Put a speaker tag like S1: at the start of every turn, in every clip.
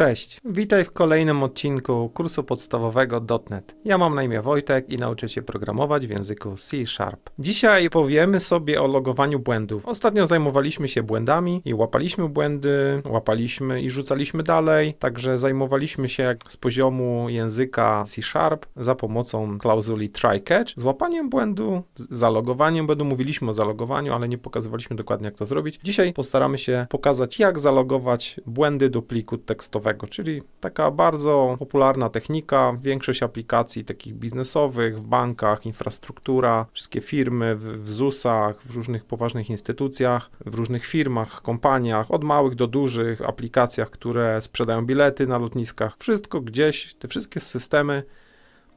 S1: Cześć, witaj w kolejnym odcinku kursu podstawowego .NET. Ja mam na imię Wojtek i nauczę Cię programować w języku C Sharp. Dzisiaj powiemy sobie o logowaniu błędów. Ostatnio zajmowaliśmy się błędami i łapaliśmy błędy, łapaliśmy i rzucaliśmy dalej, także zajmowaliśmy się z poziomu języka C Sharp za pomocą klauzuli try catch, z łapaniem błędu, zalogowaniem błędu. Mówiliśmy o zalogowaniu, ale nie pokazywaliśmy dokładnie jak to zrobić. Dzisiaj postaramy się pokazać jak zalogować błędy do pliku tekstowego czyli taka bardzo popularna technika. Większość aplikacji takich biznesowych, w bankach, infrastruktura, wszystkie firmy w, w ZUS-ach, w różnych poważnych instytucjach, w różnych firmach, kompaniach, od małych do dużych, aplikacjach, które sprzedają bilety na lotniskach. Wszystko gdzieś, te wszystkie systemy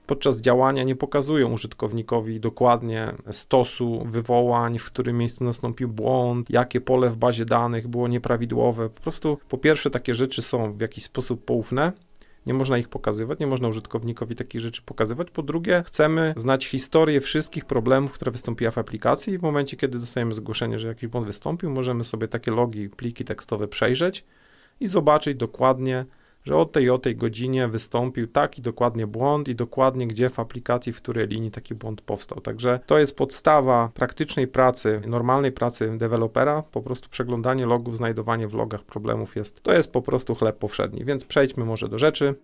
S1: podczas działania nie pokazują użytkownikowi dokładnie stosu wywołań, w którym miejscu nastąpił błąd, jakie pole w bazie danych było nieprawidłowe. Po prostu, po pierwsze, takie rzeczy są w jakiś sposób poufne. Nie można ich pokazywać, nie można użytkownikowi takich rzeczy pokazywać. Po drugie, chcemy znać historię wszystkich problemów, które wystąpiły w aplikacji i w momencie, kiedy dostajemy zgłoszenie, że jakiś błąd wystąpił, możemy sobie takie logi, pliki tekstowe przejrzeć i zobaczyć dokładnie, że o tej o tej godzinie wystąpił taki dokładnie błąd i dokładnie gdzie w aplikacji, w której linii taki błąd powstał. Także to jest podstawa praktycznej pracy, normalnej pracy dewelopera. Po prostu przeglądanie logów, znajdowanie w logach problemów jest, to jest po prostu chleb powszedni. Więc przejdźmy może do rzeczy.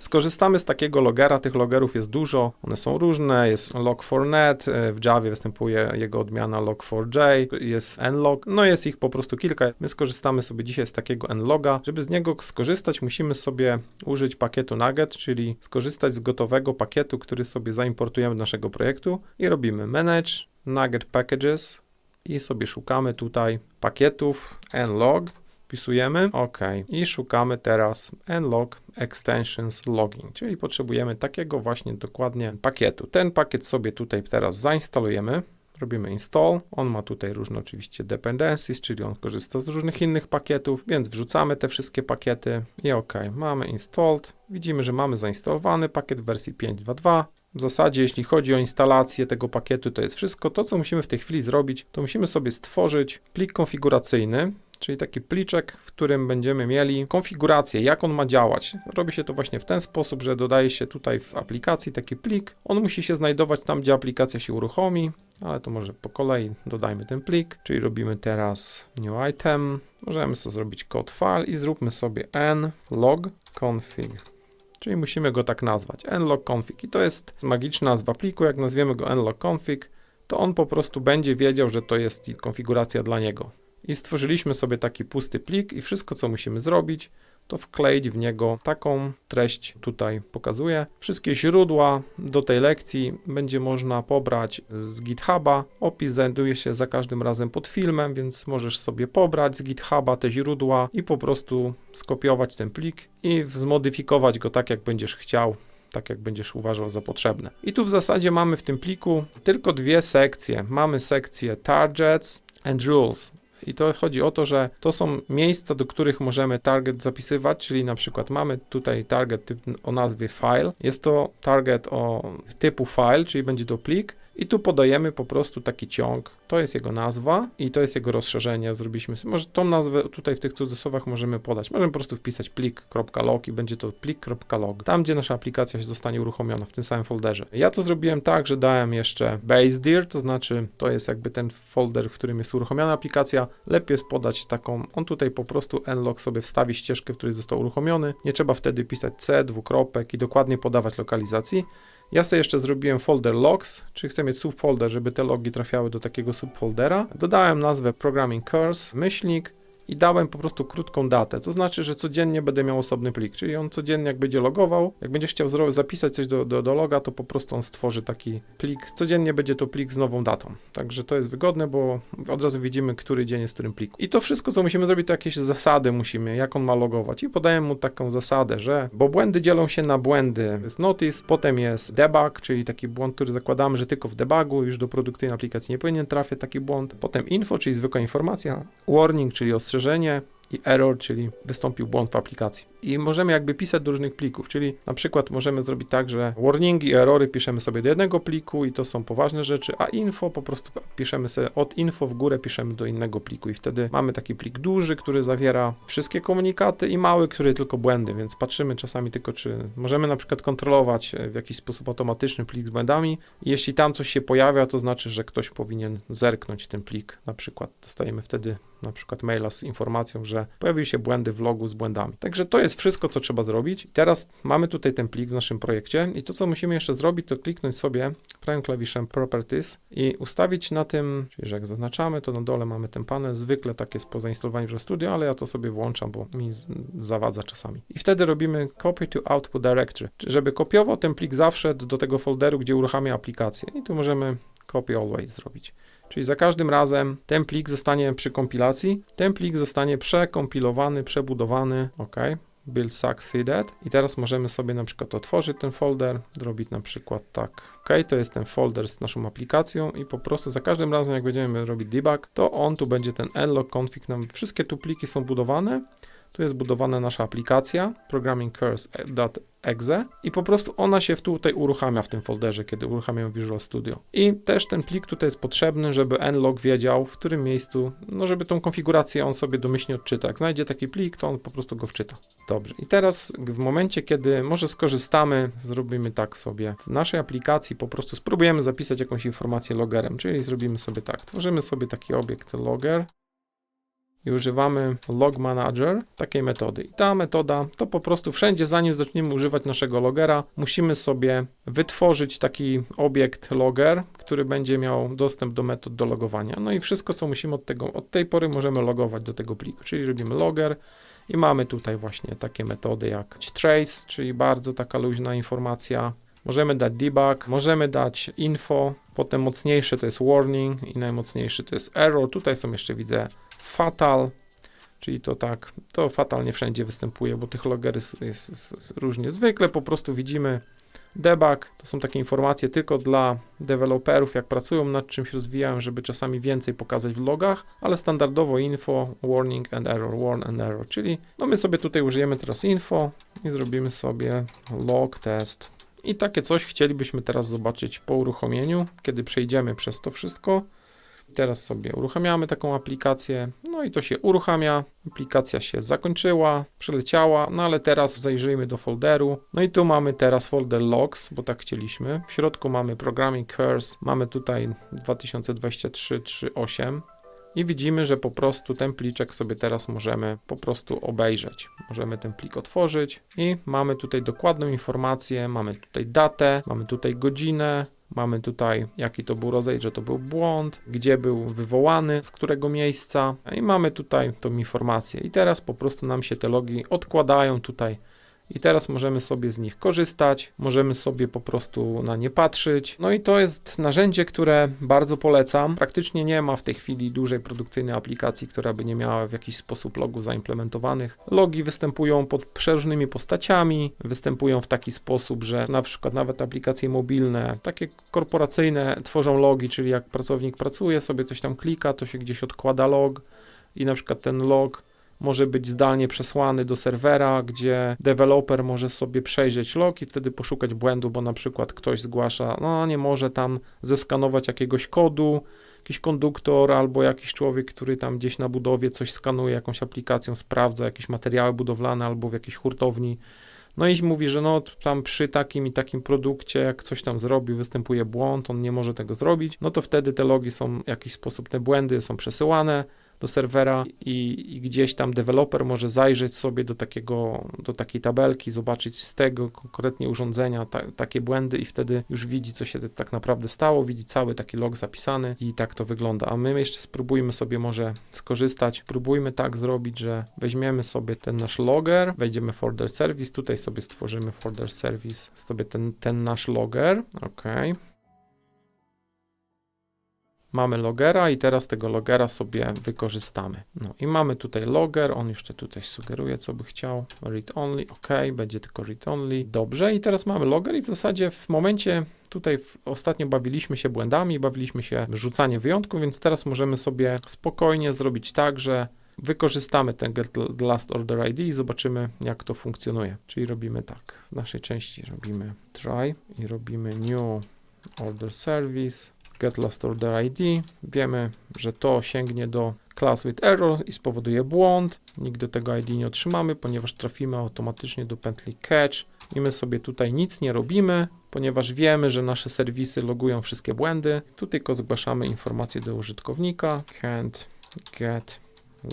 S1: Skorzystamy z takiego logera, tych logerów jest dużo, one są różne, jest log4net, e, w Javie występuje jego odmiana log4j, jest nlog, no jest ich po prostu kilka. My skorzystamy sobie dzisiaj z takiego nloga. Żeby z niego skorzystać, musimy sobie użyć pakietu nugget, czyli skorzystać z gotowego pakietu, który sobie zaimportujemy do naszego projektu i robimy manage nugget packages i sobie szukamy tutaj pakietów nlog wpisujemy OK i szukamy teraz nlog extensions login, czyli potrzebujemy takiego właśnie dokładnie pakietu. Ten pakiet sobie tutaj teraz zainstalujemy. Robimy install, on ma tutaj różne oczywiście dependencies, czyli on korzysta z różnych innych pakietów, więc wrzucamy te wszystkie pakiety i OK, mamy installed. Widzimy, że mamy zainstalowany pakiet w wersji 5.2.2. W zasadzie, jeśli chodzi o instalację tego pakietu, to jest wszystko. To, co musimy w tej chwili zrobić, to musimy sobie stworzyć plik konfiguracyjny, czyli taki pliczek, w którym będziemy mieli konfigurację, jak on ma działać. Robi się to właśnie w ten sposób, że dodaje się tutaj w aplikacji taki plik. On musi się znajdować tam, gdzie aplikacja się uruchomi, ale to może po kolei dodajmy ten plik, czyli robimy teraz new item. Możemy sobie zrobić code file i zróbmy sobie nlog config. Czyli musimy go tak nazwać, nlog config. I to jest magiczna nazwa pliku, jak nazwiemy go nlog config, to on po prostu będzie wiedział, że to jest konfiguracja dla niego i stworzyliśmy sobie taki pusty plik i wszystko, co musimy zrobić, to wkleić w niego taką treść tutaj pokazuję. Wszystkie źródła do tej lekcji będzie można pobrać z GitHuba. Opis znajduje się za każdym razem pod filmem, więc możesz sobie pobrać z GitHuba te źródła i po prostu skopiować ten plik i zmodyfikować go tak, jak będziesz chciał tak jak będziesz uważał za potrzebne. I tu w zasadzie mamy w tym pliku tylko dwie sekcje. Mamy sekcję targets and rules. I to chodzi o to, że to są miejsca, do których możemy target zapisywać, czyli na przykład mamy tutaj target typ o nazwie file. Jest to target o typu file, czyli będzie to plik, i tu podajemy po prostu taki ciąg. To jest jego nazwa i to jest jego rozszerzenie. Zrobiliśmy sobie, może tą nazwę tutaj w tych cudzysłowach możemy podać. Możemy po prostu wpisać plik.log i będzie to plik.log. Tam, gdzie nasza aplikacja się zostanie uruchomiona w tym samym folderze. Ja to zrobiłem tak, że dałem jeszcze basedir, to znaczy to jest jakby ten folder, w którym jest uruchomiona aplikacja. Lepiej jest podać taką, on tutaj po prostu nlog sobie wstawi ścieżkę, w której został uruchomiony. Nie trzeba wtedy pisać c, dwukropek i dokładnie podawać lokalizacji. Ja sobie jeszcze zrobiłem folder logs, czyli chcę mieć subfolder, żeby te logi trafiały do takiego subfoldera. Dodałem nazwę programming curse, myślnik, i dałem po prostu krótką datę. To znaczy, że codziennie będę miał osobny plik, czyli on codziennie jak będzie logował, jak będziesz chciał zapisać coś do, do, do loga, to po prostu on stworzy taki plik. Codziennie będzie to plik z nową datą. Także to jest wygodne, bo od razu widzimy, który dzień jest w którym pliku. I to wszystko, co musimy zrobić, to jakieś zasady musimy, jak on ma logować. I podaję mu taką zasadę, że, bo błędy dzielą się na błędy. Jest notice, potem jest debug, czyli taki błąd, który zakładamy, że tylko w debugu, już do produkcyjnej aplikacji nie powinien trafiać taki błąd. Potem info, czyli zwykła informacja. Warning, czyli ostrzeżenie ostrzeżenie i error, czyli wystąpił błąd w aplikacji. I możemy jakby pisać do różnych plików, czyli na przykład możemy zrobić tak, że warningi i erory piszemy sobie do jednego pliku i to są poważne rzeczy, a info po prostu piszemy sobie od info w górę piszemy do innego pliku i wtedy mamy taki plik duży, który zawiera wszystkie komunikaty i mały, który tylko błędy, więc patrzymy czasami tylko, czy możemy na przykład kontrolować e, w jakiś sposób automatyczny plik z błędami. I jeśli tam coś się pojawia, to znaczy, że ktoś powinien zerknąć ten plik. Na przykład dostajemy wtedy na przykład maila z informacją, że pojawiły się błędy w logu z błędami. Także to jest wszystko, co trzeba zrobić. Teraz mamy tutaj ten plik w naszym projekcie i to, co musimy jeszcze zrobić, to kliknąć sobie prawym klawiszem Properties i ustawić na tym, czyli że jak zaznaczamy, to na dole mamy ten panel, zwykle tak jest po zainstalowaniu Visual Studio, ale ja to sobie włączam, bo mi zawadza czasami. I wtedy robimy copy to output directory, żeby kopiował ten plik zawsze do tego folderu, gdzie uruchamia aplikację. I tu możemy copy always zrobić. Czyli za każdym razem ten plik zostanie przy kompilacji, ten plik zostanie przekompilowany, przebudowany, ok, build succeeded. I teraz możemy sobie na przykład otworzyć ten folder, zrobić na przykład tak, ok, to jest ten folder z naszą aplikacją i po prostu za każdym razem jak będziemy robić debug, to on tu będzie ten nlog config. Nam, wszystkie tu pliki są budowane, tu jest budowana nasza aplikacja programmingcurse.exe i po prostu ona się tutaj uruchamia w tym folderze, kiedy uruchamiam Visual Studio. I też ten plik tutaj jest potrzebny, żeby nlog wiedział, w którym miejscu, no żeby tą konfigurację on sobie domyślnie odczyta. Jak znajdzie taki plik, to on po prostu go wczyta. Dobrze. I teraz w momencie, kiedy może skorzystamy, zrobimy tak sobie. W naszej aplikacji po prostu spróbujemy zapisać jakąś informację logerem, czyli zrobimy sobie tak. Tworzymy sobie taki obiekt logger i używamy log manager takiej metody. I ta metoda to po prostu wszędzie, zanim zaczniemy używać naszego logera, musimy sobie wytworzyć taki obiekt logger, który będzie miał dostęp do metod do logowania. No i wszystko, co musimy od tego, od tej pory możemy logować do tego pliku, czyli robimy logger i mamy tutaj właśnie takie metody jak trace, czyli bardzo taka luźna informacja. Możemy dać debug, możemy dać info, potem mocniejszy to jest warning i najmocniejszy to jest error. Tutaj są jeszcze widzę fatal, czyli to tak, to fatal nie wszędzie występuje, bo tych loger jest, jest, jest, różnie. Zwykle po prostu widzimy debug, to są takie informacje tylko dla deweloperów, jak pracują nad czymś, rozwijają, żeby czasami więcej pokazać w logach, ale standardowo info, warning and error, warn and error, czyli no my sobie tutaj użyjemy teraz info i zrobimy sobie log test. I takie coś chcielibyśmy teraz zobaczyć po uruchomieniu, kiedy przejdziemy przez to wszystko. Teraz sobie uruchamiamy taką aplikację, no i to się uruchamia. Aplikacja się zakończyła, przeleciała, no ale teraz zajrzyjmy do folderu. No i tu mamy teraz folder logs, bo tak chcieliśmy. W środku mamy programming curse, mamy tutaj 2023.3.8 i widzimy, że po prostu ten pliczek sobie teraz możemy po prostu obejrzeć. Możemy ten plik otworzyć i mamy tutaj dokładną informację, mamy tutaj datę, mamy tutaj godzinę, Mamy tutaj, jaki to był rodzaj, że to był błąd, gdzie był wywołany, z którego miejsca i mamy tutaj tą informację. I teraz po prostu nam się te logi odkładają tutaj i teraz możemy sobie z nich korzystać, możemy sobie po prostu na nie patrzeć. No i to jest narzędzie, które bardzo polecam. Praktycznie nie ma w tej chwili dużej produkcyjnej aplikacji, która by nie miała w jakiś sposób logów zaimplementowanych. Logi występują pod przeróżnymi postaciami, występują w taki sposób, że na przykład nawet aplikacje mobilne, takie korporacyjne tworzą logi, czyli jak pracownik pracuje, sobie coś tam klika, to się gdzieś odkłada log i na przykład ten log może być zdalnie przesłany do serwera, gdzie deweloper może sobie przejrzeć log i wtedy poszukać błędu, bo na przykład ktoś zgłasza, no nie może tam zeskanować jakiegoś kodu, jakiś konduktor albo jakiś człowiek, który tam gdzieś na budowie coś skanuje, jakąś aplikacją, sprawdza jakieś materiały budowlane albo w jakiejś hurtowni. No i mówi, że no tam przy takim i takim produkcie, jak coś tam zrobił, występuje błąd, on nie może tego zrobić, no to wtedy te logi są w jakiś sposób, te błędy są przesyłane, do serwera i, i, gdzieś tam deweloper może zajrzeć sobie do takiego, do takiej tabelki, zobaczyć z tego konkretnie urządzenia ta, takie błędy i wtedy już widzi, co się tak naprawdę stało, widzi cały taki log zapisany i tak to wygląda. A my jeszcze spróbujmy sobie może skorzystać, próbujmy tak zrobić, że weźmiemy sobie ten nasz logger, wejdziemy w folder service, tutaj sobie stworzymy folder service, sobie ten, ten nasz logger, ok. Mamy logera i teraz tego logera sobie wykorzystamy. No i mamy tutaj loger, on jeszcze tutaj sugeruje, co by chciał. Read only, ok, będzie tylko read only. Dobrze, i teraz mamy loger i w zasadzie w momencie Tutaj ostatnio bawiliśmy się błędami, bawiliśmy się rzucanie wyjątków, więc teraz możemy sobie spokojnie zrobić tak, że wykorzystamy ten get last order ID i zobaczymy, jak to funkcjonuje. Czyli robimy tak, w naszej części robimy try i robimy new order service, get last order ID. Wiemy, że to sięgnie do class with error i spowoduje błąd. Nigdy tego ID nie otrzymamy, ponieważ trafimy automatycznie do pętli catch i my sobie tutaj nic nie robimy, ponieważ wiemy, że nasze serwisy logują wszystkie błędy. Tu tylko zgłaszamy informację do użytkownika can't get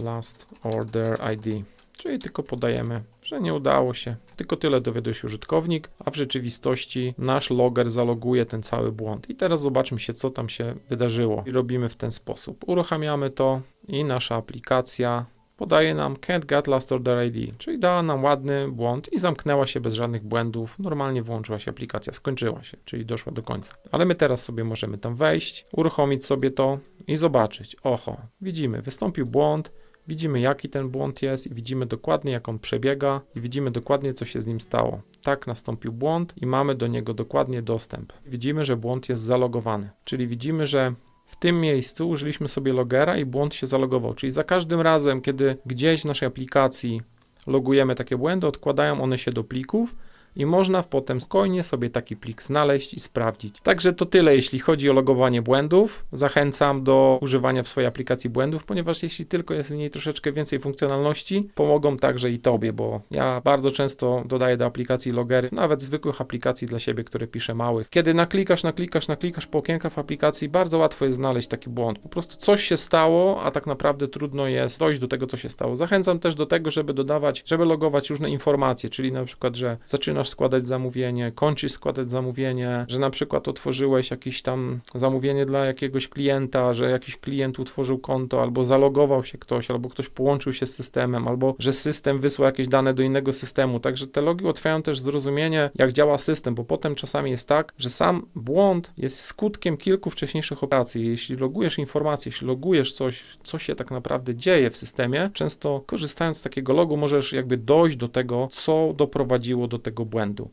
S1: last order ID. Czyli tylko podajemy, że nie udało się. Tylko tyle dowiaduje się użytkownik, a w rzeczywistości nasz logger zaloguje ten cały błąd. I teraz zobaczmy się, co tam się wydarzyło. I robimy w ten sposób. Uruchamiamy to i nasza aplikacja podaje nam can't get last order ID, czyli dała nam ładny błąd i zamknęła się bez żadnych błędów. Normalnie włączyła się aplikacja, skończyła się, czyli doszła do końca. Ale my teraz sobie możemy tam wejść, uruchomić sobie to i zobaczyć. Oho, widzimy, wystąpił błąd, Widzimy, jaki ten błąd jest i widzimy dokładnie, jak on przebiega i widzimy dokładnie, co się z nim stało. Tak, nastąpił błąd i mamy do niego dokładnie dostęp. Widzimy, że błąd jest zalogowany, czyli widzimy, że w tym miejscu użyliśmy sobie logera i błąd się zalogował. Czyli za każdym razem, kiedy gdzieś w naszej aplikacji logujemy takie błędy, odkładają one się do plików i można potem spokojnie sobie taki plik znaleźć i sprawdzić. Także to tyle, jeśli chodzi o logowanie błędów. Zachęcam do używania w swojej aplikacji błędów, ponieważ jeśli tylko jest w niej troszeczkę więcej funkcjonalności, pomogą także i tobie, bo ja bardzo często dodaję do aplikacji logery, nawet zwykłych aplikacji dla siebie, które piszę małych. Kiedy naklikasz, naklikasz, naklikasz po okienkach aplikacji, bardzo łatwo jest znaleźć taki błąd. Po prostu coś się stało, a tak naprawdę trudno jest dojść do tego, co się stało. Zachęcam też do tego, żeby dodawać, żeby logować różne informacje, czyli na przykład, że zaczynasz składać zamówienie, kończysz składać zamówienie, że na przykład otworzyłeś jakieś tam zamówienie dla jakiegoś klienta, że jakiś klient utworzył konto, albo zalogował się ktoś, albo ktoś połączył się z systemem, albo że system wysłał jakieś dane do innego systemu. Także te logi ułatwiają też zrozumienie, jak działa system, bo potem czasami jest tak, że sam błąd jest skutkiem kilku wcześniejszych operacji. Jeśli logujesz informacje, jeśli logujesz coś, co się tak naprawdę dzieje w systemie, często korzystając z takiego logu możesz jakby dojść do tego, co doprowadziło do tego błędu.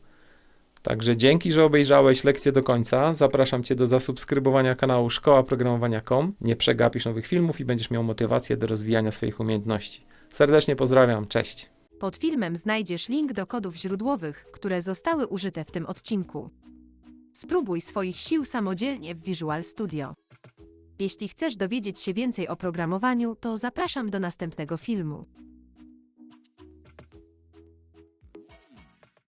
S1: Także dzięki, że obejrzałeś lekcję do końca. Zapraszam Cię do zasubskrybowania kanału Szkoła Programowania.com. Nie przegapisz nowych filmów i będziesz miał motywację do rozwijania swoich umiejętności. Serdecznie pozdrawiam, cześć.
S2: Pod filmem znajdziesz link do kodów źródłowych, które zostały użyte w tym odcinku. Spróbuj swoich sił samodzielnie w Visual Studio. Jeśli chcesz dowiedzieć się więcej o programowaniu, to zapraszam do następnego filmu.